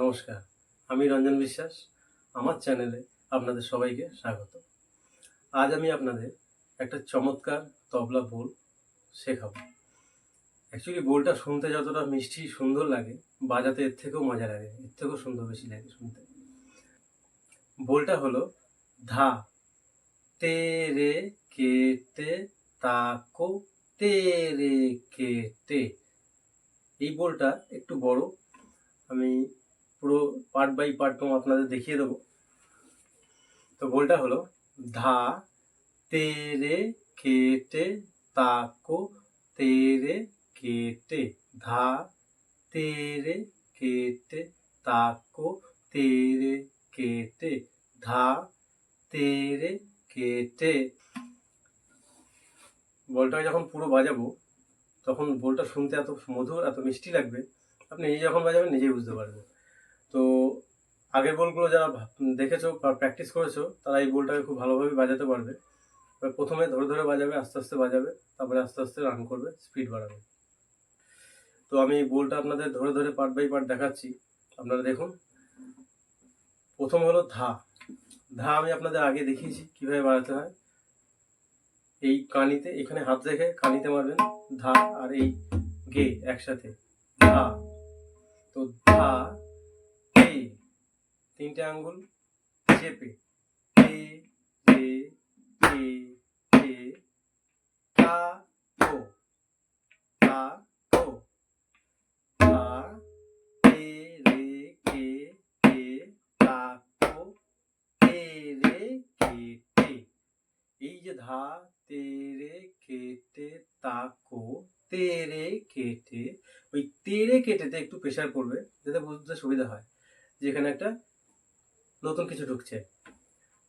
নমস্কার, আমি রঞ্জন বিশ্বাস, আমার চ্যানেলে আপনাদের সবাইকে স্বাগত। আজ আমি আপনাদের একটা চমৎকার তবলা বোল শেখাবো। অ্যাকচুয়ালি বোলটা শুনতে যতটা মিষ্টি, সুন্দর লাগে, বাজাতে এর থেকেও মজা লাগে, এর থেকেও সুন্দর বেশি লাগে শুনতে। বোলটা হলো ধা তে রে কেটে তাকো তে রে কেটে। এই বোলটা একটু বড়, আমি পুরো পার্ট বাই পার্ট আপনাদের দেখিয়ে দেবো। তো বলটা হলো, ধা তেরে কেটে তাকো তেরে কেটে ধা তেরে কেটে তাকো তেরে কেটে ধা তেরে কেটে বলটা যখন পুরো বাজাবো, তখন বলটা শুনতে এত মধুর, এত মিষ্টি লাগবে। আপনি নিজে যখন বাজাবেন, নিজেই বুঝতে পারবেন। তো আগের বলগুলো যারা দেখেছ বা প্র্যাকটিস করেছ, তারা এই বলটাকে খুব ভালোভাবে বাজাতে পারবে। প্রথমে ধরে ধরে বাজাবে, আস্তে আস্তে বাজাবে, তারপরে আস্তে আস্তে রান করবে স্পিড বাড়াবে। তো আমি বলটা আপনাদের ধরে ধরে পার্ট বাই পার্ট দেখাচ্ছি। আপনারা দেখুন। প্রথম হলো ধা। ধা আমি আপনাদের আগে দেখিয়েছি কীভাবে বাজাতে হয়। এই কানিতে, এখানে হাত রেখে কানিতে মারবেন। ধা আর এই গে একসাথে। ধা। তো ধা তিনটে আঙ্গুল চেপে তে রে তে তে তা তো তা ধা, তে, রে, কে, তে, তা তো তে, রে, কে, তে। এই যে ধা তেরে কেটে তাকো তেরে কেটে ওই তেরে কেটেতে একটু প্রেশার পড়বে যাতে বুঝতে সুবিধা হয়। যেখানে একটা নতুন কিছু ঢুকছে।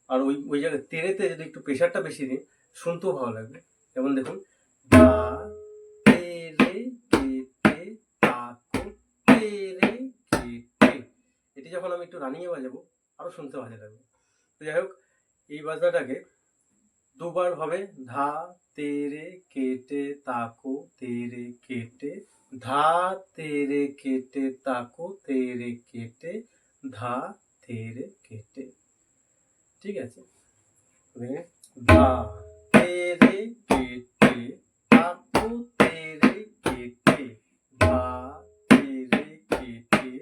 আর ওই ওই জায়গায় তেরেতে যদি একটু প্রেশারটা বেশি দিন শুনতেও ভালো লাগবে। যেমন দেখুন এটি যখন আমি একটু রানিয়ে বাজাবো আরও শুনতে ভালো লাগবে। তো যাই হোক, এই বাজনাটাকে দুবার হবে, ধা তেরে কেটে তাকো তেরে কেটে ধা তেরে কেটে তাকো তেরে কেটে ধা তেরে কেটে, ঠিক আছে? ধা তেরে কেটে তাকো তেরে কেটে ধা তেরে কেটে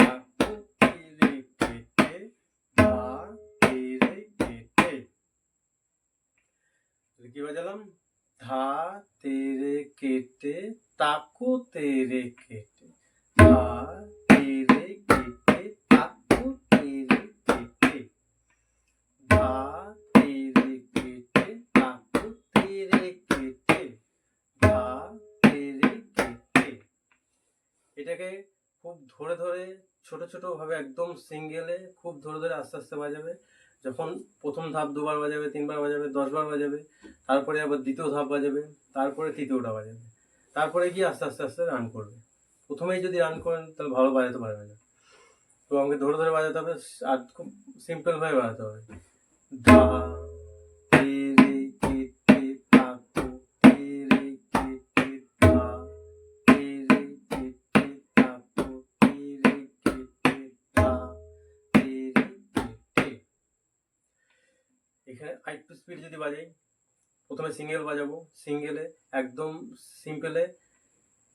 তাকো তেরে কেটে ধা তেরে কেটে। কি বাজালাম ধা তেরে কেটে, তাকো তেরে কেটে। ধরে ধরে ছোট ছোট ভাবে একদম সিঙ্গেলে খুব ধরে ধরে আস্তে আস্তে বাজাবে। যখন প্রথম ধাপ দুবার বাজাবে, তিনবার বাজাবে, দশবার বাজাবে, তারপরে আবার দ্বিতীয় ধাপ বাজাবে, তারপরে তৃতীয়টা বাজাবে। তারপরে গিয়ে আস্তে আস্তে আস্তে রান করবে। প্রথমেই যদি রান করেন, তাহলে ভালো বাজাতে পারবে না। তো আমাকে ধরে ধরে বাজাতে হবে, আর খুব সিম্পল ভাবে বাজাতে হবে। ধা এখানে টু স্পিড যদি বাজাই, প্রথমে সিঙ্গেল বাজাবো। সিঙ্গেলে একদম সিম্পলে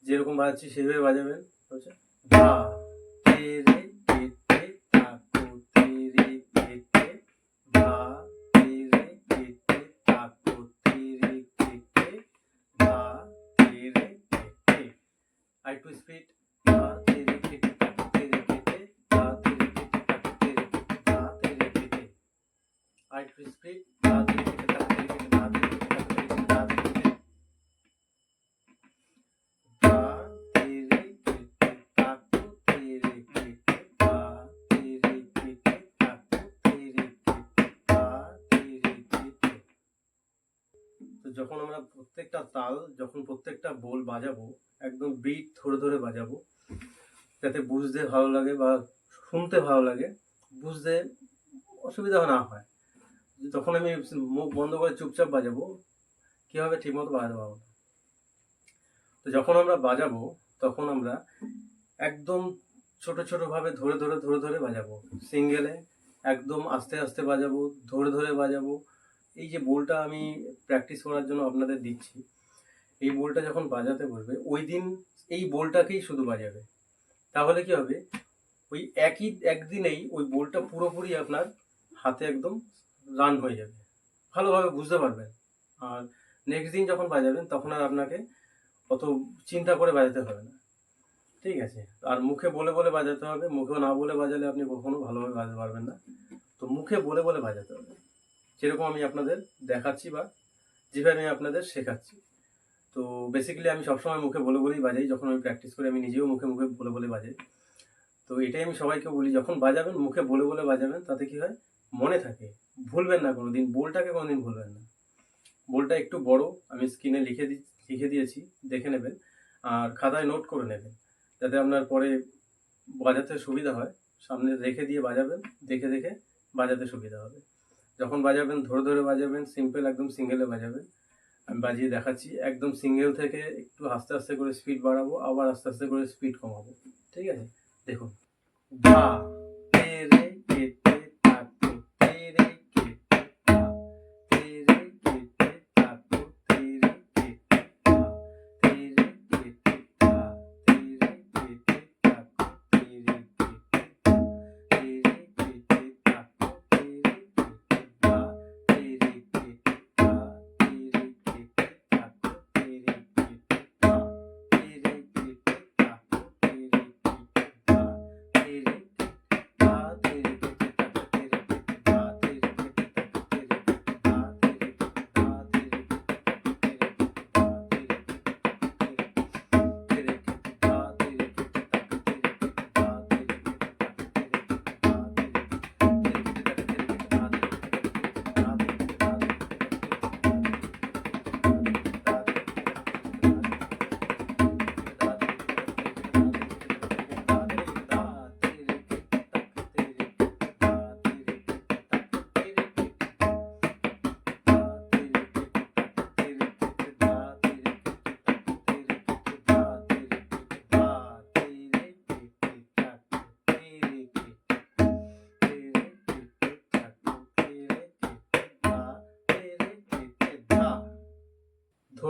যেরকম বাজাচ্ছি সেইভাবে বাজাবেন। হচ্ছে ধা তে রে তাকো তে রে তে তাকো তে কেটে আরেকটু স্পিড তেরে কেটে তো যখন আমরা প্রত্যেকটা তাল যখন প্রত্যেকটা বোল বাজাবো একদম বিট ধরে ধরে বাজাবো যাতে বুঝতে ভালো লাগে বা শুনতে ভালো লাগে বুঝতে অসুবিধা না হয় তখন আমি মুখ বন্ধ করে চুপচাপ বাজাবো, কীভাবে ঠিকমতো বাজাতে পারব? তো যখন আমরা বাজাবো, তখন আমরা একদম ছোট ছোটভাবে ধরে ধরে ধরে ধরে বাজাবো। সিঙ্গেলে একদম আস্তে আস্তে বাজাবো, ধরে ধরে বাজাবো। এই যে বোলটা আমি প্র্যাকটিস করার জন্য আপনাদের দিচ্ছি, এই বোলটা যখন বাজাতে বসবে, ওই দিন এই বোলটাকেই শুধু বাজাবে। তাহলে কি হবে? ওই একই, একদিনেই ওই বোলটা পুরোপুরি আপনার হাতে একদম রান হয়ে যাবে। ভালোভাবে বুঝতে পারবেন। আর নেক্সট দিন যখন বাজাবেন, তখন আর আপনাকে অত চিন্তা করে বাজাতে হবে না। ঠিক আছে? আর মুখে বলে বলে বাজাতে হবে মুখে না বলে বাজালে আপনি কখনো ভালোভাবে বাজাতে পারবেন না। তো মুখে বলে বলে বাজাতে হবে। যেরকম আমি আপনাদের দেখাচ্ছি বা যেভাবে আমি আপনাদের শেখাচ্ছি। তো বেসিক্যালি আমি সবসময় মুখে বলে বলেই বাজাই। যখন আমি প্র্যাকটিস করি, আমি নিজেও মুখে মুখে বলে বলে বাজাই। তো এটাই আমি সবাইকে বলি, যখন বাজাবেন, মুখে বলে বলে বাজাবেন, তাতে কি হয়? মনে থাকে। ভুলবেন না কোনো দিন বোলটাকে কোনো দিন ভুলবেন না। বোলটা একটু বড়, আমি স্ক্রিনে লিখে দি, লিখে দিয়েছি, দেখে নেবেন, আর খাতায় নোট করে নেবেন, যাতে আপনার পরে বাজাতে সুবিধা হয়। সামনে রেখে দিয়ে বাজাবেন, দেখে দেখে বাজাতে সুবিধা হবে। যখন বাজাবেন, ধরে ধরে বাজাবেন সিম্পল একদম সিঙ্গেলে বাজাবেন। আমি বাজিয়ে দেখাচ্ছি, একদম সিঙ্গেল থেকে একটু আস্তে আস্তে করে স্পিড বাড়াবো, আবার আস্তে আস্তে করে স্পিড কমাবো। ঠিক আছে? দেখুন ধা তে রে তো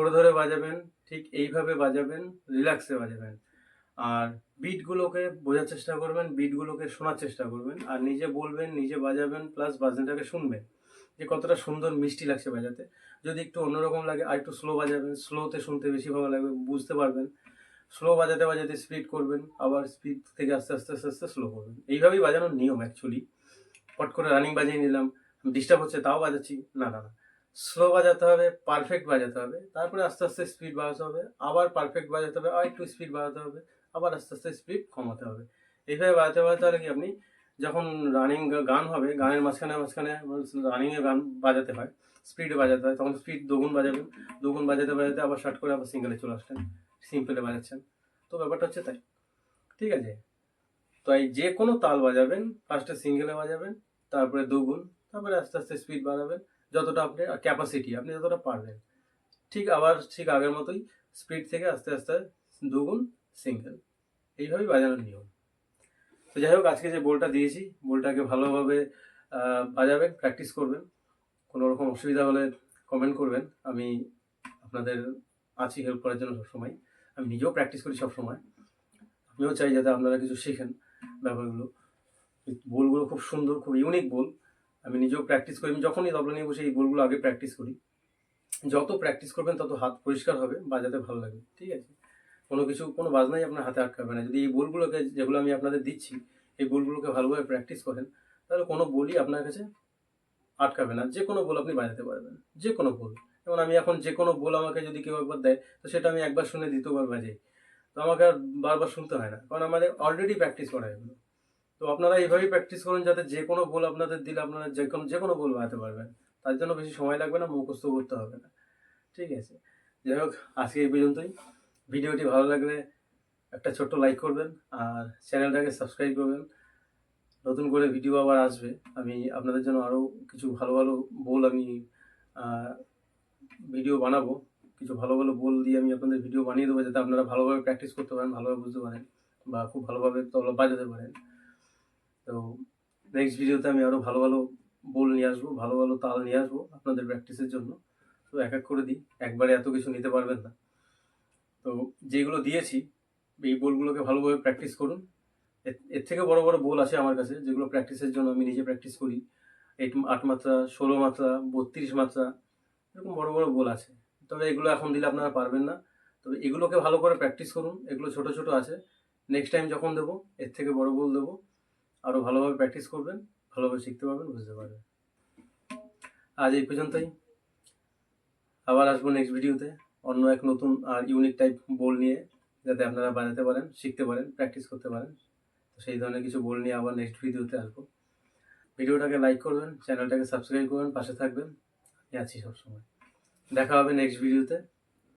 ধরে ধরে বাজাবেন, ঠিক এইভাবে বাজাবেন রিল্যাক্সে বাজাবেন। আর বিটগুলোকে বোঝার চেষ্টা করবেন বিটগুলোকে শোনার চেষ্টা করবেন। আর নিজে বলবেন, নিজে বাজাবেন প্লাস বাজনাটাকে শুনবেন, যে কতটা সুন্দর মিষ্টি লাগছে বাজাতে। যদি একটু অন্যরকম লাগে, আর একটু স্লো বাজাবেন স্লোতে শুনতে বেশি ভালো লাগবে, বুঝতে পারবেন। স্লো বাজাতে বাজাতে স্পিড করবেন, আবার স্পিড থেকে আস্তে আস্তে আস্তে আস্তে স্লো করবেন। এইভাবেই বাজানোর নিয়ম অ্যাকচুয়ালি পট করে রানিং বাজিয়ে নিলাম ডিস্টার্ব হচ্ছে, তাও বাজাচ্ছি। না না না। স্লো বাজাতে হবে পারফেক্ট বাজাতে হবে, তারপরে আস্তে আস্তে স্পিড বাড়াতে হবে, আবার পারফেক্ট বাজাতে হবে আর একটু স্পিড বাড়াতে হবে, আবার আস্তে আস্তে স্পিড কমাতে হবে। এইভাবে বাজাতে বাজাতে হলে কি আপনি যখন রানিং গান হবে, গানের মাঝখানে মাঝখানে রানিংয়ে গান বাজাতে হয় স্পিডে বাজাতে হয়, তখন স্পিড দুগুণ বাজাবেন, দুগুণ বাজাতে বাজাতে আবার শার্ট করে আবার সিঙ্গেলে চলে আসলেন সিম্পলে বাজাচ্ছেন। তো ব্যাপারটা হচ্ছে তাই, ঠিক আছে? তো এই যে কোনো তাল বাজাবেন ফার্স্টে সিঙ্গেলে বাজাবেন, তারপরে দুগুণ, তারপরে আস্তে আস্তে স্পিড বাড়াবেন যতটা আপনি ক্যাপাসিটি আপনি যতটা পারবেন। ঠিক আবার ঠিক আগের মতোই স্পিড থেকে আস্তে আস্তে দুগুণ সিঙ্গেল এইভাবেই বাজানোর নিয়ম। তো যাই হোক, আজকে যে বলটা দিয়েছি বলটাকে ভালোভাবে বাজাবেন প্র্যাকটিস করবেন। কোনো রকম অসুবিধা হলে কমেন্ট করবেন। আমি আপনাদের আছি হেল্প করার জন্য সবসময়। আমি নিজেও প্র্যাকটিস করি সবসময়। আমিও চাই যাতে আপনারা কিছু শেখেন ব্যাপারগুলো। বলগুলো খুব সুন্দর, খুব ইউনিক বল আমি নিজেও প্র্যাকটিস করি, আমি যখনই তবলা নিয়ে বসে এই বলগুলো আগে প্র্যাকটিস করি, যত প্র্যাকটিস করবেন তত হাত পরিষ্কার হবে, বাজাতে ভালো লাগবে, ঠিক আছে? কোনো কিছু, কোনো বাজনাই আপনার হাতে আটকাবে না। যদি এই বলগুলোকে যেগুলো আমি আপনাদের দিচ্ছি, এই বলগুলোকে ভালোভাবে প্র্যাকটিস করেন, তাহলে কোনো বলই আপনার কাছে আটকাবে না। যে কোনো বল আপনি বাজাতে পারবেন, যে কোনো বল। যেমন আমি এখন যে কোনো বল আমাকে যদি কেউ একবার দেয়, তো সেটা আমি একবার শুনে দ্বিতীয়বার বাজাই। তো আমাকে আর বারবার শুনতে হয় না, কারণ আমাদের অলরেডি প্র্যাকটিস করা এগুলো। তো আপনারা এইভাবেই প্র্যাকটিস করুন যাতে যে কোনো বল আপনাদের দিলে আপনারা যে কোনো যে কোনো বল বাজাতে পারবেন। তার জন্য বেশি সময় লাগবে না, মুখস্থ করতে হবে না। ঠিক আছে? যাই হোক, আজকে এই পর্যন্তই। ভিডিওটি ভালো লাগলে একটা ছোট্ট লাইক করবেন আর চ্যানেলটাকে সাবস্ক্রাইব করবেন। নতুন করে ভিডিও আবার আসবে। আমি আপনাদের জন্য আরও কিছু ভালো ভালো বল আমি ভিডিও বানাবো। কিছু ভালো ভালো বল দিয়ে আমি আপনাদের ভিডিও বানিয়ে দেবো যাতে আপনারা ভালোভাবে প্র্যাকটিস করতে পারেন, ভালোভাবে বুঝতে পারেন বা খুব ভালোভাবে তবলা বাজাতে পারেন। তো নেক্সট ভিডিওতে আমি আরও ভালো ভালো বোল নিয়ে আসব, ভালো ভালো তাল নিয়ে আসব আপনাদের প্র্যাকটিসের জন্য। তো এক এক করে দিই, একবারে এত কিছু নিতে পারবেন না। তো যেগুলো দিয়েছি, এই বোলগুলোকে ভালোভাবে প্র্যাকটিস করুন। এর- থেকে বড় বড় বোল আছে আমার কাছে, যেগুলো প্র্যাকটিসের জন্য আমি নিজে প্র্যাকটিস করি। এইট আট মাত্রা, ষোলো মাত্রা, বত্রিশ মাত্রা, এরকম বড় বড় বোল আছে। তবে এগুলো এখন দিলে আপনারা পারবেন না। তবে এগুলোকে ভালো করে প্র্যাকটিস করুন, এগুলো ছোট ছোট আছে। নেক্সট টাইম যখন দেবো, এর থেকে বড় বোল দেবো। আরও ভালোভাবে প্র্যাকটিস করবেন, ভালোভাবে শিখতে পারবেন, বুঝতে পারবেন। আজ এই পর্যন্তই। আবার আসব নেক্সট ভিডিওতে অন্য এক নতুন আর ইউনিক টাইপ বোল নিয়ে, যাতে আপনারা বাজাতে পারেন, শিখতে পারেন প্র্যাকটিস করতে পারেন। তো সেই ধরনের কিছু বোল নিয়ে আবার নেক্সট ভিডিওতে আসব। ভিডিওটাকে লাইক করবেন চ্যানেলটাকে সাবস্ক্রাইব করবেন, পাশে থাকবেন। আছি সবসময়। দেখা হবে নেক্সট ভিডিওতে